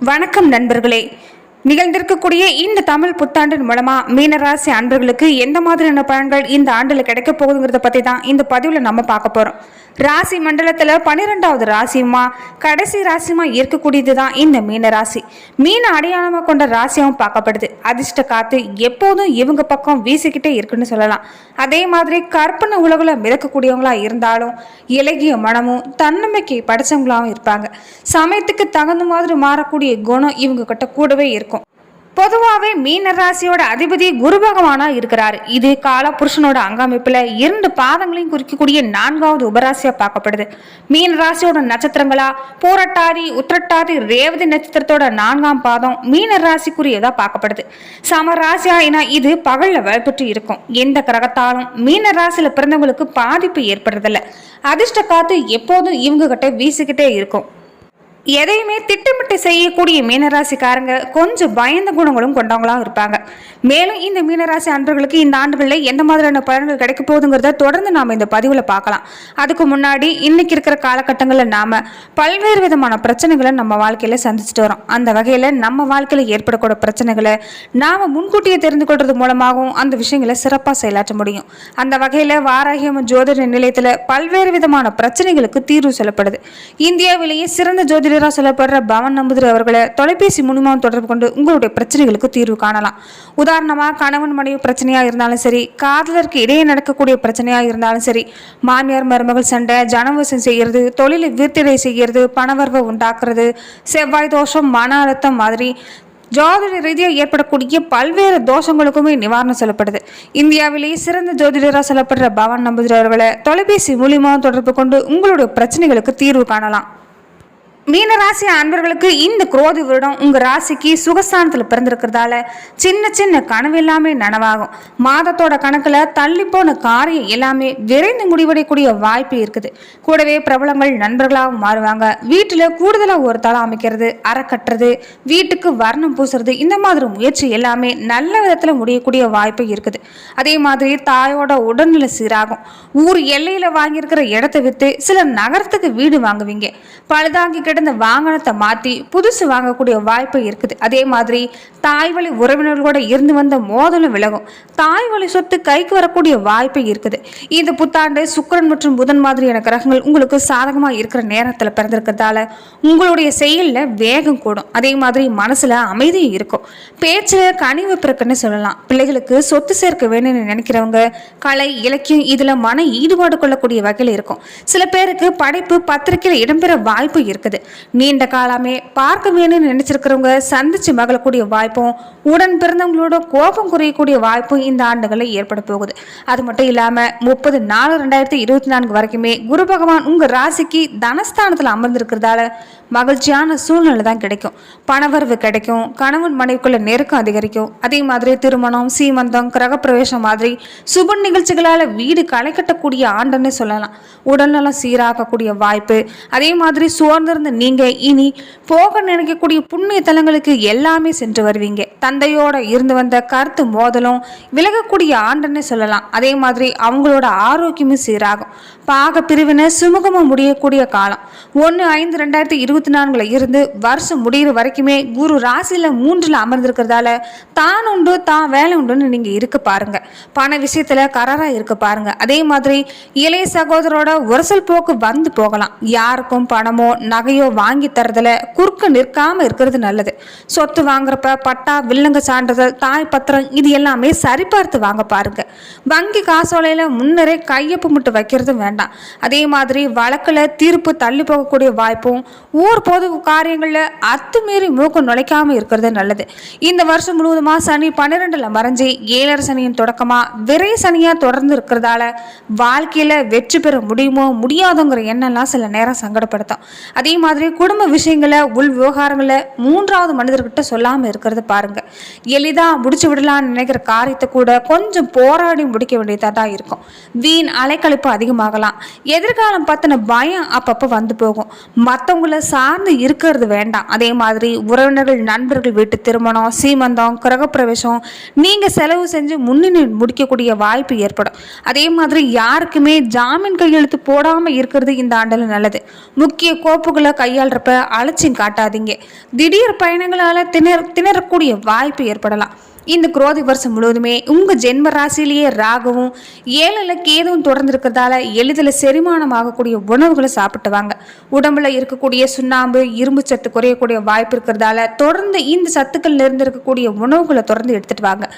வணக்கம் நண்பர்களே. நிகழ்ந்திருக்கக்கூடிய இந்த தமிழ் புத்தாண்டின் மூலமா மீனராசி அன்பர்களுக்கு எந்த மாதிரியான பலன்கள் இந்த ஆண்டுல கிடைக்க போகுதுங்கிறத பத்தி தான் இந்த பதிவுல நம்ம பார்க்க போறோம். ராசி மண்டலத்துல பன்னிரெண்டாவது ராசியுமா கடைசி ராசியுமா இருக்கக்கூடியது தான் இந்த மீன ராசி மீன அடையாளமா கொண்ட ராசியாகவும் பார்க்கப்படுது. அதிர்ஷ்ட காத்து எப்போதும் இவங்க பக்கம் வீசிக்கிட்டே இருக்குன்னு சொல்லலாம். அதே மாதிரி கற்பனை உலகில் மிதக்கக்கூடியவங்களா இருந்தாலும் இலகிய மனமும் தன்னம்பிக்கை படைச்சவங்களாகவும் இருப்பாங்க. சமயத்துக்கு தகுந்த மாதிரி மாறக்கூடிய குணம் இவங்க கிட்ட கூடவே இருக்கும். பொதுவாகவே மீன ராசியோட அதிபதி குரு பகவானா இருக்கிறார். இது காலபுருஷனோட அங்கமைப்புல இரண்டு பாதங்களையும் குறிக்கக்கூடிய நான்காவது உபராசியா பார்க்கப்படுது. மீன ராசியோட நட்சத்திரங்களா? பூரட்டாதி உத்திரட்டாதி ரேவதி நட்சத்திரத்தோட நான்காம் பாதம் மீன ராசிக்குரியதா பார்க்கப்படுது. சம ராசியா என இது பகல்ல வலுப்பெற்று இருக்கும். எந்த கிரகத்தாலும் மீன ராசியில பிறந்தவங்களுக்கு பாதிப்பு ஏற்படுறதில்ல. அதிர்ஷ்ட காத்து எப்போதும் இவங்க கிட்ட வீசிக்கிட்டே இருக்கும். எதையுமே திட்டமிட்டு செய்யக்கூடிய மீனராசிக்காரங்க கொஞ்சம் பயந்த குணங்களும் கொண்டவங்களாம் இருப்பாங்க. மேலும் இந்த மீனராசி அன்பர்களுக்கு இந்த ஆண்டுகளில் எந்த மாதிரியான பலன்கள் கிடைக்க போகுதுங்கிறத தொடர்ந்து நாம் இந்த பதிவில் பார்க்கலாம். அதுக்கு முன்னாடி இன்னைக்கு இருக்கிற காலகட்டங்களில் நாம் பல்வேறு விதமான பிரச்சனைகளை நம்ம வாழ்க்கையில் சந்திச்சுட்டு வரோம். அந்த வகையில் நம்ம வாழ்க்கையில் ஏற்படக்கூடிய பிரச்சனைகளை நாம் முன்கூட்டியே தெரிந்து கொள்வது மூலமாகவும் அந்த விஷயங்களை சிறப்பாக செயலாற்ற முடியும். அந்த வகையில் வாராகியம் ஜோதிட நிலையத்தில் பல்வேறு விதமான பிரச்சனைகளுக்கு தீர்வு சொல்லப்படுது. இந்தியாவிலேயே சிறந்த ஜோதிட ஜோதிடராக சொல்லப்படுற பவன் நம்புதிரி அவர்களை தொலைபேசி மூலமாக தொடர்பு கொண்டு உங்களுடைய பிரச்சனைகளுக்கு தீர்வு காணலாம். உதாரணமாக கணவன் மனைவி பிரச்சனையாக இருந்தாலும் சரி காதலருக்கு இடையே நடக்கக்கூடிய பிரச்சனையாக இருந்தாலும் சரி மாமியார் மருமகள் சண்டை ஜனவசம் செய்கிறது தொழிலை வீர்த்திடை செய்கிறது பணவரவை உண்டாக்குறது செவ்வாய் தோஷம் மன அழுத்தம் மாதிரி ஜோதிட ரீதியாக ஏற்படக்கூடிய பல்வேறு தோஷங்களுக்குமே நிவாரணம் சொல்லப்படுது. இந்தியாவிலேயே சிறந்த ஜோதிடராக சொல்லப்படுற பவன் நம்புதிரி அவர்களை தொலைபேசி மூலியமாக தொடர்பு கொண்டு உங்களுடைய பிரச்சனைகளுக்கு தீர்வு காணலாம். மீன ராசி அன்பர்களுக்கு இந்த குரோதி வருடம் உங்க ராசிக்கு சுகஸ்தானத்தில் பிறந்திருக்கிறதால சின்ன சின்ன கனவு எல்லாமே நனவாகும். மாதத்தோட கணக்குல தள்ளி போன காரியம் எல்லாமே விரைந்து முடிவடையக்கூடிய வாய்ப்பு இருக்குது. கூடவே பிரபலங்கள் நண்பர்களாகவும் மாறுவாங்க. வீட்டில் கூடுதலாக ஒரு தளம் அமைக்கிறது அறை கட்டுறது வீட்டுக்கு வர்ணம் பூசுறது இந்த மாதிரி முயற்சி எல்லாமே நல்ல விதத்தில் முடியக்கூடிய வாய்ப்பு இருக்குது. அதே மாதிரி தாயோட உடல்நிலை சீராகும். ஊர் எல்லையில் வாங்கியிருக்கிற இடத்த விற்று சில நகரத்துக்கு வீடு வாங்குவீங்க. பழுதாங்கி கிடந்த வாகனத்தை மாற்றி புதுசு வாங்கக்கூடிய வாய்ப்பு இருக்குது. அதே மாதிரி தாய் வழி உறவினர்களோட இருந்து வந்த மோதலும் விலகும். தாய் வழி சொத்து கைக்கு வரக்கூடிய வாய்ப்பு இருக்குது. இந்த புத்தாண்டு சுக்கிரன் மற்றும் புதன் மாதிரியான கிரகங்கள் உங்களுக்கு சாதகமாக இருக்கிற நேரத்தில் பிறந்திருக்கிறதால உங்களுடைய செயலில் வேகம் கூடும். அதே மாதிரி மனசில் அமைதியும் இருக்கும். பேச்சில் கனிவு பிறக்குன்னு சொல்லலாம். பிள்ளைகளுக்கு சொத்து சேர்க்க வேணும்னு நினைக்கிறவங்க கலை இலக்கியம் இதில் மன ஈடுபாடு கொள்ளக்கூடிய வகையில் இருக்கும். சில பேருக்கு படைப்பு பத்திரிக்கையில் இடம்பெற வாய்ப்பு இருக்குது. நீண்ட காலமே பார்க்க வேணும்னு நினைச்சிருக்கிறவங்க சந்திச்சு மகளக்கூடிய வாய்ப்பும் உடன் பிறந்தவங்களோட கோபம் குறையக்கூடிய வாய்ப்பும் இந்த ஆண்டுகளில் ஏற்பட போகுது. அது மட்டும் இல்லாமல் முப்பது நாலு ரெண்டாயிரத்தி இருபத்தி நான்கு வரைக்குமே குரு பகவான் உங்கள் ராசிக்கு தனஸ்தானத்தில் அமர்ந்திருக்கிறதால மகிழ்ச்சியான சூழ்நிலை தான் கிடைக்கும். பணவரவு கிடைக்கும் கணவன் மனைவிக்குள்ள நெருக்கம் அதிகரிக்கும். அதே மாதிரி திருமணம் சீமந்தம் கிரகப்பிரவேசம் மாதிரி சுப நிகழ்ச்சிகளால் வீடு களை கட்டக்கூடிய ஆண்டுன்னு சொல்லலாம். உடல்நலம் சீராகக்கூடிய வாய்ப்பு அதே மாதிரி சோர்ந்திருந்த நீங்கள் இனி போக நினைக்கக்கூடிய புண்ணிய தலங்களுக்கு எல்லாமே சென்று வருவீங்க. தந்தையோட இருந்து வந்த கருத்து மோதலும் விலகக்கூடிய ஆண்டுன்னு சொல்லலாம். அதே மாதிரி அவங்களோட ஆரோக்கியமும் சீராகும். பாக பிரிவினை சுமூகமாக முடியக்கூடிய காலம். ஒன்று ஐந்து ரெண்டாயிரத்தி இருபத்தி நான்குல இருந்து வருஷம் முடிகிற வரைக்குமே குரு ராசியில் மூன்றில் அமர்ந்திருக்கிறதால தான் உண்டு தான் வேலை உண்டுன்னு நீங்கள் இருக்க பாருங்க. பண விஷயத்தில் கராராக இருக்க பாருங்க. அதே மாதிரி இளைய சகோதரோட உரசல் போக்கு வந்து போகலாம். யாருக்கும் பணமோ நகையோ வாங்கி தரதுல குறுக்க நிற்காம இருக்கிறது நல்லது. சொத்து வாங்குறப்ப பட்டா வில்லங்க சான்றிதழ் தாய் பத்திரம் இது எல்லாமே சரிபார்த்து வாங்க பாருங்க. வங்கி காசோலையில் முன்னரே கையொப்பு மட்டும் வைக்கிறது வேண்டாம். அதே மாதிரி வழக்கில் தீர்ப்பு தள்ளி போகக்கூடிய வாய்ப்பும் ஊர் பொது காரியங்களில் அத்துமீறி மூக்கம் நுழைக்காம இருக்கிறது நல்லது. இந்த வருஷம் முழுவதுமாக சனி பன்னிரெண்டில் மறைஞ்சி ஏழரை சனியின் தொடக்கமாக விரை சனியாக தொடர்ந்து இருக்கிறதால வாழ்க்கையில் வெற்றி பெற முடியுமோ முடியாதுங்கிற எண்ணெல்லாம் சில நேரம் சங்கடப்படுத்தும். அதே மாதிரி குடும்ப விஷயங்களை உள் விவகாரங்களை மூன்றாவது மனிதர்கிட்ட சொல்லாமல் இருக்கிறது பாருங்க. எளிதாக முடிச்சு விடலாம்னு நினைக்கிற காரியத்தை கூட கொஞ்சம் போராடி முடிக்க வேண்டியதாக தான் இருக்கும். வீண் அலைக்கழிப்பு அதிகமாகலாம். எதிர்காலம் பற்றின பயம் அப்பப்போ வந்து போகும். மற்றவங்கள சார்ந்து இருக்கிறது வேண்டாம். அதே மாதிரி உறவினர்கள் நண்பர்கள் வீட்டு திருமணம் சீமந்தம் கிரகப்பிரவேசம் நீங்கள் செலவு செஞ்சு முன்னணி முடிக்கக்கூடிய வாய்ப்பு ஏற்படும். அதே மாதிரி யாருக்குமே ஜாமீன் கையெழுத்து போடாமல் இருக்கிறது இந்த ஆண்டில் நல்லது. முக்கிய கோப்புகளை கையாளுறப்ப அலட்சியம் காட்டாதீங்க. திடீர் பயணங்களால் திணற திணறக்கூடிய வாய்ப்பு ஏற்படலாம். இந்த குரோதி வருஷம் முழுவதுமே உங்கள் ஜென்ம ராசியிலேயே ராகவும் ஏழில் கேதுவும் தொடர்ந்து இருக்கிறதால எளிதில் செரிமானம் ஆகக்கூடிய உணவுகளை சாப்பிட்டு வாங்க. உடம்புல இருக்கக்கூடிய சுண்ணாம்பு இரும்பு சத்து குறையக்கூடிய வாய்ப்பு இருக்கிறதால தொடர்ந்து இந்த சத்துக்கள் நிறைந்திருக்கக்கூடிய உணவுகளை தொடர்ந்து எடுத்துகிட்டு வாங்க.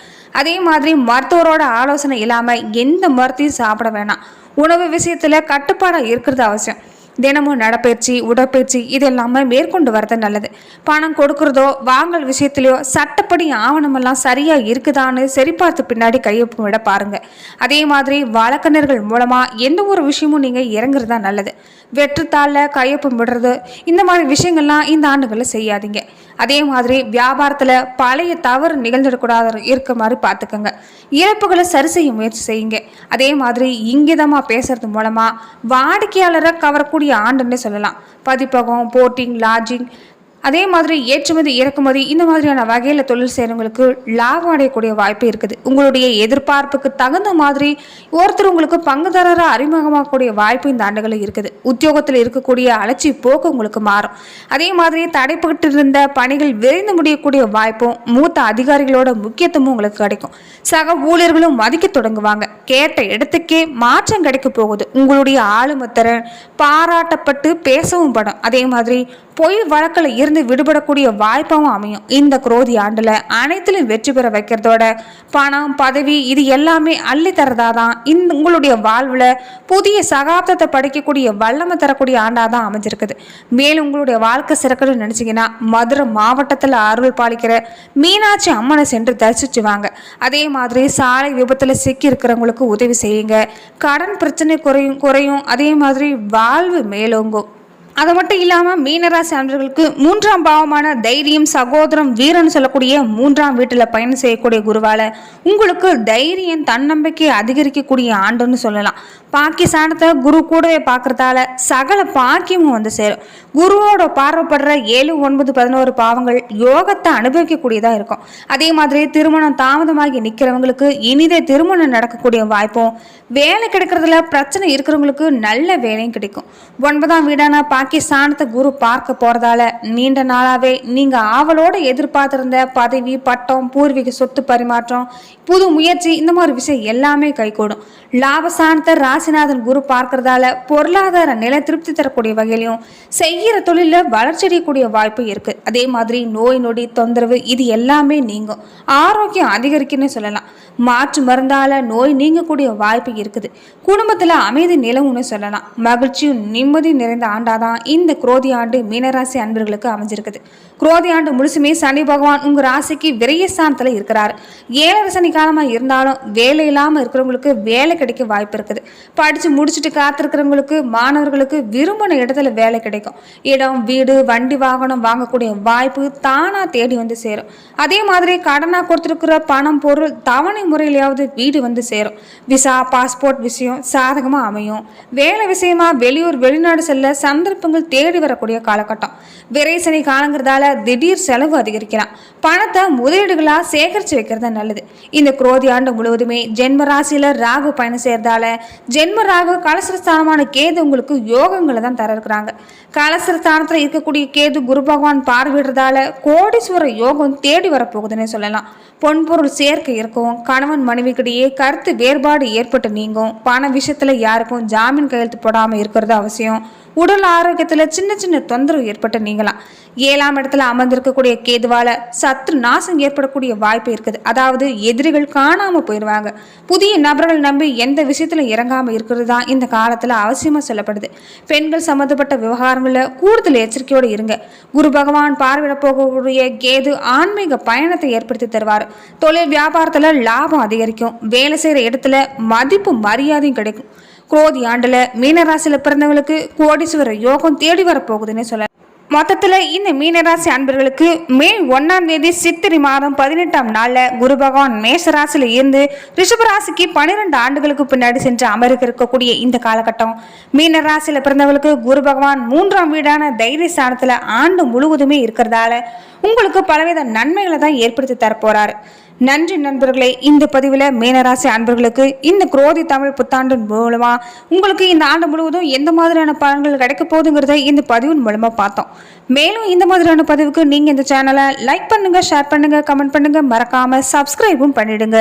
அதே மாதிரி மருத்துவரோட ஆலோசனை இல்லாமல் எந்த மருத்தையும் சாப்பிட வேணாம். உணவு விஷயத்தில் கட்டுப்பாடாக இருக்கிறது அவசியம். தினமும் நடப்பயிற்சி உடற்பயிற்சி இது எல்லாமே மேற்கொண்டு வரது நல்லது. பணம் கொடுக்கறதோ வாங்கல் விஷயத்திலையோ சட்டப்படி ஆவணமெல்லாம் சரியாக இருக்குதான்னு சரிபார்த்து பின்னாடி கையொப்பம் விட பாருங்கள் அதே மாதிரி வழக்கறிஞர்கள் மூலமாக எந்த ஒரு விஷயமும் நீங்கள் இறங்குறது தான் நல்லது வெற்றுத்தாளில் கையொப்பம் விடுறது இந்த மாதிரி விஷயங்கள்லாம் இந்த ஆண்டுகளில் செய்யாதீங்க. அதே மாதிரி வியாபாரத்தில் பழைய தவறு நிகழ்ந்துடக்கூடாது இருக்க மாதிரி பார்த்துக்கோங்க இழப்புகளை சரி செய்ய முயற்சி செய்யுங்க. அதே மாதிரி இங்கிதமாக பேசுறது மூலமாக வாடிக்கையாளரை கவரக்கூடிய ஆண்டுன்னே சொல்லலாம். பதிப்பகம் போட்டிங் லாட்ஜிங் அதே மாதிரி ஏற்றுமதி இறக்குமதி இந்த மாதிரியான வகையில் தொழில் செய்கிறவங்களுக்கு லாபம் அடையக்கூடிய வாய்ப்பு இருக்குது. உங்களுடைய எதிர்பார்ப்புக்கு தகுந்த மாதிரி ஒருத்தர் உங்களுக்கு பங்குதாரராக அறிமுகமாகக்கூடிய வாய்ப்பு இந்த ஆண்டுகளில் இருக்குது. உத்தியோகத்தில் இருக்கக்கூடிய அலட்சி போக்கு உங்களுக்கு மாறும். அதே மாதிரி தடைப்பட்டு இருந்த பணிகள் விரைந்து முடியக்கூடிய வாய்ப்பும் மூத்த அதிகாரிகளோட முக்கியத்துவமும் உங்களுக்கு கிடைக்கும். சக ஊழியர்களும் மதிக்க தொடங்குவாங்க. கேட்ட இடத்துக்கே மாற்றம் கிடைக்க போகுது. உங்களுடைய ஆளுமத்திறன் பாராட்டப்பட்டு பேசவும் படும். அதே மாதிரி பொய் வழக்கில் இருந்து விடுபடக்கூடிய வாய்ப்பாகவும் அமையும். இந்த குரோதி ஆண்டில் அனைத்திலும் வெற்றி பெற வைக்கிறதோட பணம் பதவி இது எல்லாமே அள்ளி தரதா தான் இந்த உங்களுடைய வாழ்வில் புதிய சகாப்தத்தை படிக்கக்கூடிய வல்லமை தரக்கூடிய ஆண்டாக தான் அமைஞ்சிருக்குது. மேலும் உங்களுடைய வாழ்க்கை சிறக்கணும்னு நினச்சிங்கன்னா மதுரை மாவட்டத்தில் அருள் பாலிக்கிற மீனாட்சி அம்மனை சென்று தரிசிச்சு வாங்க. அதே மாதிரி சாலை விபத்தில் சிக்கி இருக்கிறவங்களுக்கு உதவி செய்யுங்க. கடன் பிரச்சனை குறையும் குறையும். அதே மாதிரி வாழ்வு மேலோங்கும். அது மட்டும் இல்லாமல் மீனராசி அன்பர்களுக்கு மூன்றாம் பாவமான தைரியம் சகோதரம் வீரன் சொல்லக்கூடிய மூன்றாம் வீட்டில் பயணம் செய்யக்கூடிய குருவால உங்களுக்கு தைரியம் தன்னம்பிக்கை அதிகரிக்கக்கூடிய ஆண்டுன்னு சொல்லலாம். பாக்கியஸ்தானத்தை குரு கூடவே பார்க்கறதால சகல பாக்கியமும் வந்து சேரும். குருவோட பார்வைப்படுற ஏழு ஒன்பது பதினோரு பாவங்கள் யோகத்தை அனுபவிக்கக்கூடியதாக இருக்கும். அதே மாதிரி திருமணம் தாமதமாகி நிற்கிறவங்களுக்கு இனிதே திருமணம் நடக்கக்கூடிய வாய்ப்பும் வேலை கிடைக்கிறதுல பிரச்சனை இருக்கிறவங்களுக்கு நல்ல வேலையும் கிடைக்கும். ஒன்பதாம் வீடான பாகிஸ்தானத்தை குரு பார்க்க போகிறதால நீண்ட நாளாகவே நீங்கள் ஆவலோடு எதிர்பார்த்துருந்த பதவி பட்டம் பூர்வீக சொத்து பரிமாற்றம் புது முயற்சி இந்த மாதிரி விஷயம் எல்லாமே கைகூடும். லாபஸ்தானத்தை ராசிநாதன் குரு பார்க்கறதால பொருளாதார நிலை திருப்தி தரக்கூடிய வகையிலையும் செய்கிற தொழிலில் வளர்ச்சி அடையக்கூடிய வாய்ப்பு இருக்கு. அதே மாதிரி நோய் நொடி தொந்தரவு இது எல்லாமே நீங்கும். ஆரோக்கியம் அதிகரிக்குன்னு சொல்லலாம். மாற்று மருந்தால் நோய் நீங்கக்கூடிய வாய்ப்பு இருக்குது. குடும்பத்தில் அமைதி நிலவும்னு சொல்லலாம். மகிழ்ச்சியும் நிம்மதி நிறைந்த ஆண்டாதான் இந்த குரோதி ஆண்டு மீனராசி அன்பர்களுக்கு அமைஞ்சிருக்குது. குரோதி ஆண்டு முழுசுமே சனி பகவான் உங்கள் ராசிக்கு விரயஸ்தானத்தில் இருக்கிறார். ஏழரை சனி காலமாக இருந்தாலும் வேலை இல்லாமல் இருக்கிறவங்களுக்கு வேலை கிடைக்க வாய்ப்பு இருக்குது. படித்து முடிச்சுட்டு காத்திருக்கிறவங்களுக்கு மாணவர்களுக்கு விரும்பின இடத்துல வேலை கிடைக்கும். இடம் வீடு வண்டி வாகனம் வாங்கக்கூடிய வாய்ப்பு தானாக தேடி வந்து சேரும். அதே மாதிரி கடனாக கொடுத்துருக்கிற பணம் பொருள் தவணை முறையிலையாவது வீடு வந்து சேரும். விசா பாஸ்போர்ட் விஷயம் சாதகமாக அமையும். வேலை விஷயமா வெளியூர் வெளிநாடு செல்ல சந்தர்ப்பங்கள் தேடி வரக்கூடிய காலகட்டம். விரைசனை காலங்கிறதால திடீர் செலவு அதிகரிக்கலாம். பணத்தை முதலீடுகளாக சேகரித்து வைக்கிறது நல்லது. இந்த குரோதி ஆண்டு முழுவதுமே ஜென்ம ராசியில் ராகு பயணம் செய்யறதால ஜென்ம ராகு கலசரஸ்தானமான கேது உங்களுக்கு யோகங்களை தான் தர இருக்கிறாங்க. கலசரஸ்தானத்தில் இருக்கக்கூடிய கேது குரு பகவான் பார்வையிடுறதால கோடீஸ்வர யோகம் தேடி வரப்போகுதுன்னே சொல்லலாம். பொன்பொருள் சேர்க்கை இருக்கும் கணவன் மனைவிக்கிடையே கருத்து வேறுபாடு ஏற்பட்டு நீங்கும். பண விஷயத்துல யாருக்கும் ஜாமீன் கையெழுத்து போடாமல் இருக்கிறது அவசியம். உடல் ஆரோக்கியத்தில் சின்ன சின்ன தொந்தரவு ஏற்பட்டு நீங்களாம். ஏழாம் இடத்துல அமர்ந்திருக்கக்கூடிய கேதுவால சத்ரு நாசம் ஏற்படக்கூடிய வாய்ப்பு இருக்குது. அதாவது எதிரிகள் காணாம போயிடுவாங்க புதிய நபர்கள் நம்பி எந்த விஷயத்துல இறங்காம இருக்கிறது தான் இந்த காலத்துல அவசியமா சொல்லப்படுது. பெண்கள் சம்மந்தப்பட்ட விவகாரங்களில் கூடுதல் எச்சரிக்கையோடு இருங்க. குரு பகவான் பார்வையிட போகக்கூடிய கேது ஆன்மீக பயணத்தை ஏற்படுத்தி தருவார். தொழில் வியாபாரத்துல லாபம் அதிகரிக்கும். வேலை செய்யற இடத்துல மதிப்பு மரியாதையும் கிடைக்கும். குரோதி ஆண்டுல மீனராசியில பிறந்தவங்களுக்கு கோடீஸ்வர யோகம் தேடி வரப்போகுதுன்னு சொல்ல மொத்தத்தில் இந்த மீனராசி அன்பர்களுக்கு மே ஒன்றாம் தேதி சித்திரை மாதம் பதினெட்டாம் நாளில் குரு பகவான் மேஷராசியில் இருந்து ரிஷபராசிக்கு பன்னிரெண்டு ஆண்டுகளுக்கு பின்னாடி சென்று அமெரிக்க இருக்கக்கூடிய இந்த காலகட்டம். மீனராசியில் பிறந்தவர்களுக்கு குரு பகவான் மூன்றாம் வீடான தைரிய ஸ்தானத்தில் ஆண்டு முழுவதுமே இருக்கிறதால உங்களுக்கு பலவித நன்மைகளை தான் ஏற்படுத்தி தரப்போறாரு. நன்றி நண்பர்களே இந்த பதிவில் மீனராசி அன்பர்களுக்கு இந்த குரோதி தமிழ் புத்தாண்டு மூலமாக உங்களுக்கு இந்த ஆண்டு முழுவதும் எந்த மாதிரியான பலன்கள் கிடைக்க போகுதுங்கிறத இந்த பதிவின் மூலமாக பார்த்தோம். மேலும் இந்த மாதிரியான பதிவுக்கு நீங்கள் இந்த சேனலை லைக் பண்ணுங்கள் ஷேர் பண்ணுங்கள் கமெண்ட் பண்ணுங்கள் மறக்காமல் சப்ஸ்கிரைபும் பண்ணிடுங்க.